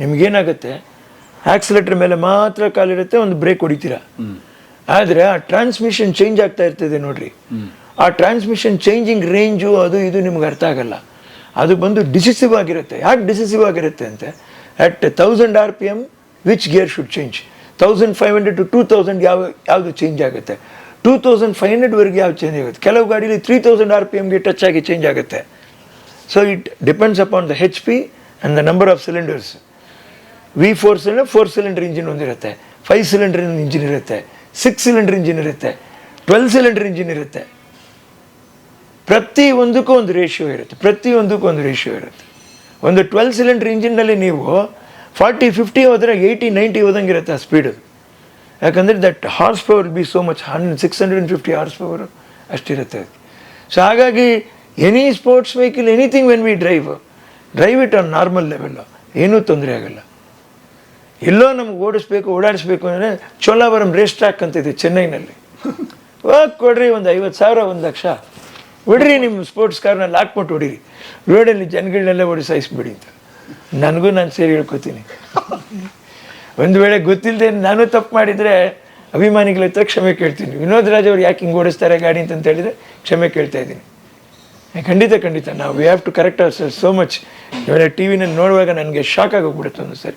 ನಿಮಗೇನಾಗುತ್ತೆ? ಆಕ್ಸಿಲೇಟರ್ ಮೇಲೆ ಮಾತ್ರ ಕಾಲಿರುತ್ತೆ ಒಂದು ಬ್ರೇಕ್ ಹೊಡಿತೀರ? ಆದರೆ ಆ ಟ್ರಾನ್ಸ್ಮಿಷನ್ ಚೇಂಜ್ ಆಗ್ತಾ ಇರ್ತದೆ ನೋಡ್ರಿ. ಆ ಟ್ರಾನ್ಸ್ಮಿಷನ್ ಚೇಂಜಿಂಗ್ ರೇಂಜು ಅದು ಇದು ನಿಮ್ಗೆ ಅರ್ಥ ಆಗಲ್ಲ. ಅದು ಬಂದು ಡಿಸಿಸಿವ್ ಆಗಿರುತ್ತೆ. ಯಾಕೆ ಡಿಸಿಸಿವ್ ಆಗಿರುತ್ತೆ ಅಂತ? At thousand R P M which gear should change thousand five hundred to two thousand ಯಾವ, ಯಾವುದು ಚೇಂಜ್ ಆಗುತ್ತೆ? ಟೂ ತೌಸಂಡ್ ಫೈವ್ ಹಂಡ್ರೆಡ್ವರೆಗೆ ಯಾವ ಚೇಂಜ್ ಆಗುತ್ತೆ? ಕೆಲವು ಗಾಡೀಲಿ ತ್ರೀ ತೌಸಂಡ್ ಆರ್ ಪಿ ಎಮ್ಗೆ ಟಚ್ ಆಗಿ ಚೇಂಜ್ ಆಗುತ್ತೆ. So it depends upon the H P and the number of cylinders V four cylinder four cylinder engine ಒಂದಿರುತ್ತೆ. Five cylinder engine ಇರುತ್ತೆ. Six cylinder engine ಇರುತ್ತೆ. Twelve cylinder engine ಇರುತ್ತೆ. ಪ್ರತಿ ಒಂದಕ್ಕೂ ಒಂದು ratio ಇರುತ್ತೆ. ಪ್ರತಿ ಒಂದಕ್ಕೂ ಒಂದು ರೇಷಿಯೋ ಇರುತ್ತೆ. ಒಂದು ಟ್ವೆಲ್ ಸಿಲಿಂಡರ್ ಇಂಜಿನ್ನಲ್ಲಿ ನೀವು ಫಾರ್ಟಿ, ಫಿಫ್ಟಿ ಹೋದರೆ ಏಯ್ಟಿ, ನೈಂಟಿ ಹೋದಂಗಿರುತ್ತೆ ಆ ಸ್ಪೀಡು. ಯಾಕಂದರೆ that horse power be so much hundred six hundred fifty horse power ಅಷ್ಟಿರುತ್ತೆ ಅದು. ಸೊ ಹಾಗಾಗಿ any sports vehicle, anything when we drive drive it on normal level ಏನೂ ತೊಂದರೆ ಆಗಲ್ಲ. ಎಲ್ಲೋ ನಮ್ಗೆ ಓಡಿಸ್ಬೇಕು, ಓಡಾಡಿಸ್ಬೇಕು ಅಂದರೆ ಚೋಲಾವರಂ ರೇಸ್ ಟ್ರ್ಯಾಕ್ ಅಂತ ಇದೆ ಚೆನ್ನೈನಲ್ಲಿ. ಹೋಗಿ ಕೊಡ್ರಿ, ಒಂದು ಐವತ್ತು ಸಾವಿರ, ಒಂದು ಲಕ್ಷ. ಬಿಡ್ರಿ ನಿಮ್ಮ ಸ್ಪೋರ್ಟ್ಸ್ ಕಾರ್ನಲ್ಲಿ ಹಾಕ್ಬಿಟ್ಟು ಹೊಡೀರಿ. ರೋಡಲ್ಲಿ ಜನಗಳನ್ನೆಲ್ಲ ಓಡಿಸಾಯಿಸ್ಬಿಡಿ ಅಂತ. ನನಗೂ ನಾನು ಸೇರಿ ಹೇಳ್ಕೊತೀನಿ. ಒಂದು ವೇಳೆ ಗೊತ್ತಿಲ್ಲದೆ ನಾನು ತಪ್ಪು ಮಾಡಿದರೆ ಅಭಿಮಾನಿಗಳ ಹತ್ರ ಕ್ಷಮೆ ಕೇಳ್ತೀನಿ. ವಿನೋದ್ ರಾಜ್ ಅವ್ರು ಯಾಕೆ ಹಿಂಗೆ ಓಡಿಸ್ತಾರೆ ಗಾಡಿ ಅಂತ ಹೇಳಿದರೆ ಕ್ಷಮೆ ಕೇಳ್ತಾ ಇದ್ದೀನಿ. ಖಂಡಿತ ಖಂಡಿತ. ನಾವು we have to correct our sir so much ಇವರ ಟಿ ವಿನಲ್ಲಿ ನೋಡುವಾಗ ನನಗೆ ಶಾಕ್ ಆಗೋಗ್ಬಿಡುತ್ತೆ ಒಂದು ಸರಿ.